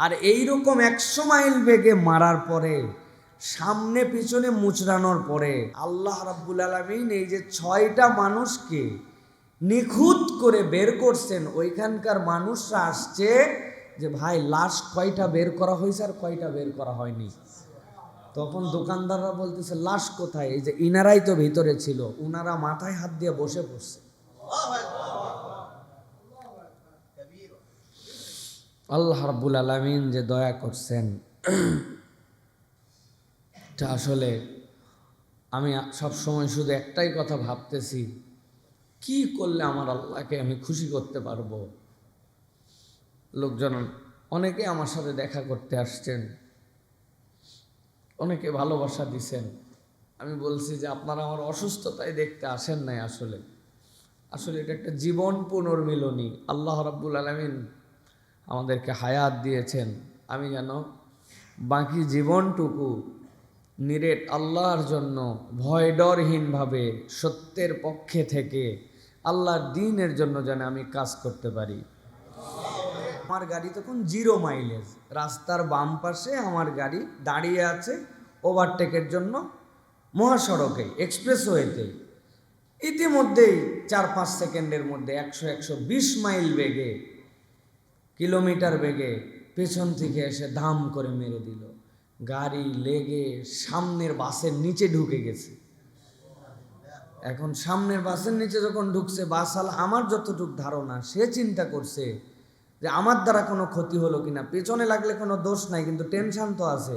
আর এই রকম একশো মাইল বেগে মারার পরে, সামনে পিছনে মুচড়ানোর পরে, আল্লাহ রাব্বুল আলমিন এই যে ছয়টা মানুষকে নিখুঁত করে বের করছেন, ওইখানকার মানুষরা আসছে যে, ভাই লাশ কয়টা বের করা হয়েছে আর কয়টা বের করা হয়নি? তখন দোকানদাররা বলতেছে লাশ কোথায়? এই যে, ইনারাই তো ভিতরে ছিল। উনারা মাথায় হাত দিয়ে বসে পড়ছে। আল্লাহ রাব্বুল আলামিন যে দয়া করছেন এটা আসলে আমি সব সময় শুধু একটাই কথা ভাবতেছি, কি করলে আমার আল্লাহকে আমি খুশি করতে পারব? লোকজন অনেকে আমার সাথে দেখা করতে আসছেন, অনেকে ভালোবাসা দিছেন। আমি বলছি যে আপনারা আমার অসুস্থতায় দেখতে আসেন নাই আসলে। আসলে এটা একটা জীবন পুনর্মিলনী। আল্লাহ রাব্বুল আলমিন আমাদেরকে হায়াত দিয়েছেন। আমি যেন বাকি জীবনটুকু নিরেট আল্লাহর জন্য ভয় ডরহীনভাবে সত্যের পক্ষে থেকে আল্লাহর দিনের জন্য যেন আমি কাজ করতে পারি। আমার গাড়ি তখন জিরো মাইলেজ। রাস্তার বাম পাশে আমার গাড়ি দাঁড়িয়ে আছে ওভারটেকের জন্য মহাসড়কে, এক্সপ্রেসওয়েতে। ইতিমধ্যেই চার পাঁচ সেকেন্ডের মধ্যে একশো একশো বিশ মাইল বেগে কিলোমিটার বেগে পেছন থেকে এসে ধাম করে মেরে দিল। গাড়ি লেগে সামনের বাসের নিচে ঢুকে গেছে। এখন সামনের বাসের নিচে যখন ঢুকছে বাসাল আমার যতটুক ধারণা, সে চিন্তা করছে যে আমার দ্বারা কোনো ক্ষতি হলো কিনা। পেছনে লাগলে কোনো দোষ নাই, কিন্তু টেনশান তো আছে।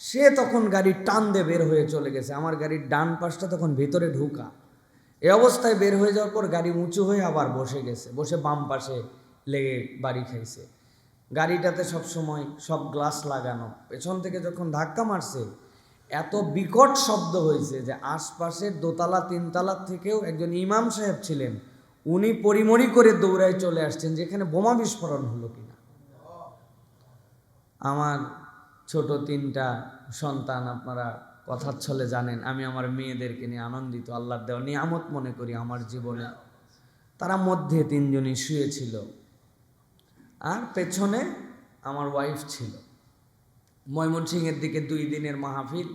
সে তখন গাড়ি টান দিয়ে বের হয়ে চলে গেছে। আমার গাড়ির ডান পাশটা তখন ভিতরে ঢুকা। এ অবস্থায় বের হয়ে যাওয়ার পর গাড়ি উঁচু হয়ে আবার বসে গেছে। বসে বাম পাশে লেগে বাড়ি খাইছে। গাড়িটাতে সব সময় সব গ্লাস লাগানো। পেছন থেকে যখন ধাক্কা মারছে, এত বিকট শব্দ হয়েছে যে আশপাশের দোতলা, তিনতলার থেকেও একজন ইমাম সাহেব ছিলেন। উনি পরিমরি করে দৌড়ায় চলে আসছেন যেখানে বোমা বিস্ফোরণ হলো কিনা। আমার ছোট তিনটা সন্তান আপনারা কথার ছলে জানেন, আমি আমার মেয়েদেরকে নিয়ে আনন্দিত, আল্লাহর দেওয়া নিয়ামত মনে করি আমার জীবনে। তারা মধ্যে তিনজনই শুয়েছিল। আর পেছনে আমার ওয়াইফ ছিল। ময়মনসিংহের দিকে দুই দিনের মাহফিল।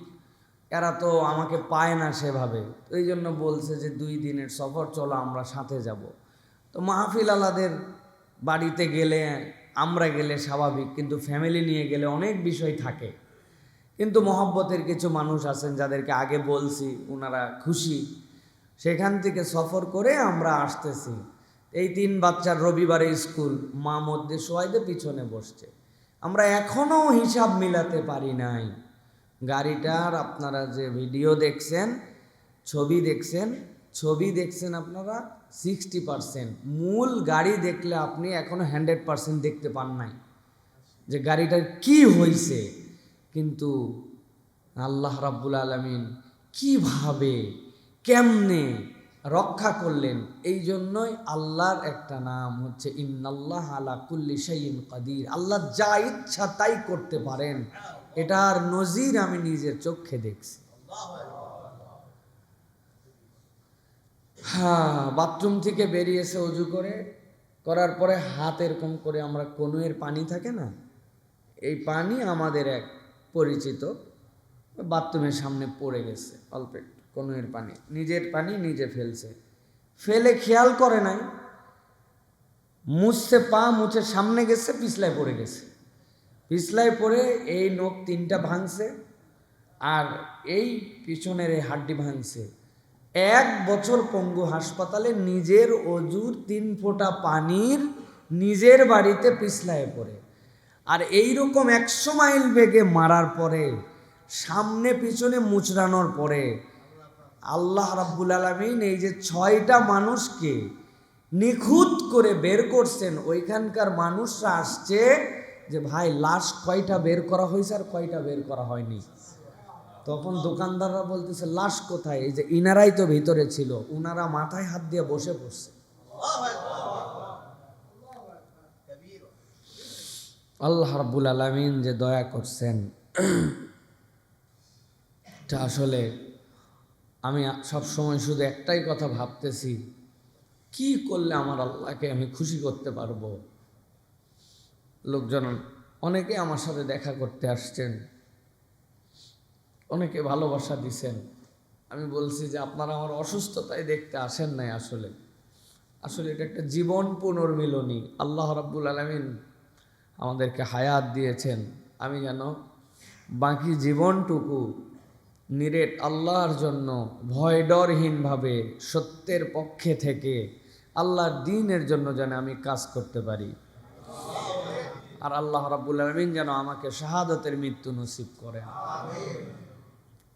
এরা তো আমাকে পায় না সেভাবে। এই জন্য বলছে যে দুই দিনের সফর, চলো আমরা সাথে যাব। তো মাহফিল আলাদের বাড়িতে গেলে আমরা গেলে স্বাভাবিক, কিন্তু ফ্যামিলি নিয়ে গেলে অনেক বিষয় থাকে। কিন্তু মহব্বতের কিছু মানুষ আছেন যাদেরকে আগে বলছি ওনারা খুশি। সেখান থেকে সফর করে আমরা আসতেছি। এই তিন বাচ্চার রবিবারে স্কুল, মা মধ্যে সোয়াইদে পিছনে বসছে। আমরা এখনও হিসাব মিলাতে পারি নাই। গাড়িটার আপনারা যে ভিডিও দেখছেন, ছবি দেখছেন ছবি দেখছেন আপনারা সিক্সটি পারসেন্ট মূল গাড়ি দেখলে আপনি এখনও হান্ড্রেড পারসেন্ট দেখতে পান নাই। যে গাড়িটার কি হয়েছে কিন্তু আল্লাহ রাব্বুল আলমিন কীভাবে, কেমনে রক্ষা করলেন। এই জন্যই আল্লাহর একটা নাম হচ্ছে, ইন্নাল্লাহ আলা কুল্লি শাইইন কাদির। আল্লাহ যা ইচ্ছা তাই করতে পারেন। এটার নজির আমি নিজের চোখে দেখছি। হ্যাঁ বাথরুম থেকে বেরিয়েছে অজু করে। করার পরে হাত এরকম করে আমরা কনুয়ের পানি থাকে না? এই পানি আমাদের এক পরিচিত বাথরুমের সামনে পড়ে গেছে, অল্প একটু। কনুয়ের পানি, নিজের পানি নিজে ফেলছে। ফেলে খেয়াল করে নাই, মুছছে, পা মুছে, সামনে গেছে, পিছলায় পড়ে গেছে। পিছলায় পড়ে এই নখ তিনটা ভাঙছে আর এই পিছনের এই হাড্ডি ভাঙছে। এক বছর পঙ্গু হাসপাতালে নিজের অজুর তিন ফোঁটা পানির নিজের বাড়িতে পিছলায় পড়ে। আর এই রকম একশো মাইল বেগে মারার পরে, সামনে পিছনে মুচড়ানোর পরে আল্লাহ রাব্বুল আলমিন এই যে ছয়টা মানুষকে নিখুঁত করে বের করছেন, ওইখানকার মানুষরা আসছে যে, ভাই লাশ কয়টা বের করা হয়েছে আর কয়টা বের করা হয়নি? তখন দোকানদাররা বলতেছে লাশ কোথায়? এই যে, ইনারাই তো ভিতরে ছিল। উনারা মাথায় হাত দিয়ে বসে পড়ছে। আল্লাহ রাব্বুল আলমিন যে দয়া করছেন আসলে আমি সব সময় শুধু একটাই কথা ভাবতেছি, কি করলে আমার আল্লাহকে আমি খুশি করতে পারব? লোকজন অনেকে আমার সাথে দেখা করতে আসছেন, অনেকে ভালোবাসা দিছেন। আমি বলছি যে, আপনারা আমার অসুস্থতায় দেখতে আসেন নাই আসলে। আসলে এটা একটা জীবন পুনর্মিলনী। আল্লাহ রাব্বুল আলমিন আমাদেরকে হায়াত দিয়েছেন। আমি যেন বাকি জীবনটুকু নিরেট আল্লাহর জন্য ভয় ডরহীনভাবে সত্যের পক্ষে থেকে আল্লাহর দিনের জন্য যেন আমি কাজ করতে পারি। আর আল্লাহ রাব্বুল আলমিন যেন আমাকে শাহাদতের মৃত্যু নসিব করেন।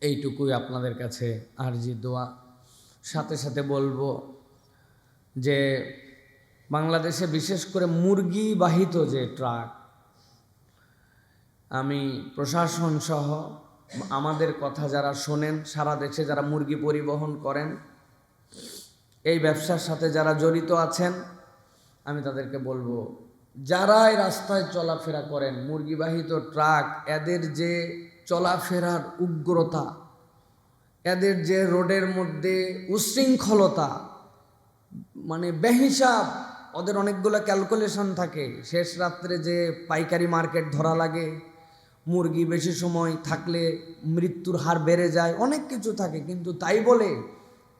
এইটুকুই আপনাদের কাছে আরজি দোয়া। সাথে সাথে বলব যে বাংলাদেশে বিশেষ করে মুরগি বাহিত যে ট্রাক, আমি প্রশাসন সহ আমাদের কথা যারা শোনেন, সারা দেশে যারা মুরগি পরিবহন করেন, এই ব্যবসার সাথে যারা জড়িত আছেন, আমি তাদেরকে বলব, যারাই রাস্তায় চলাফেরা করেন, মুরগিবাহিত ট্রাক, এদের যে চলাফেরার উগ্রতা, এদের যে রোডের মধ্যে উশৃঙ্খলতা মানে বেহিসাব, ওদের অনেকগুলো ক্যালকুলেশন থাকে। শেষ রাত্রে যে পাইকারি মার্কেট ধরা লাগে মুরগি বেশি সময় থাকলে মৃত্যুর হার বেড়ে যায়, অনেক কিছু থাকে, কিন্তু তাই বলে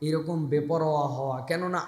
এরকম বেপরোয়া হওয়া। কেননা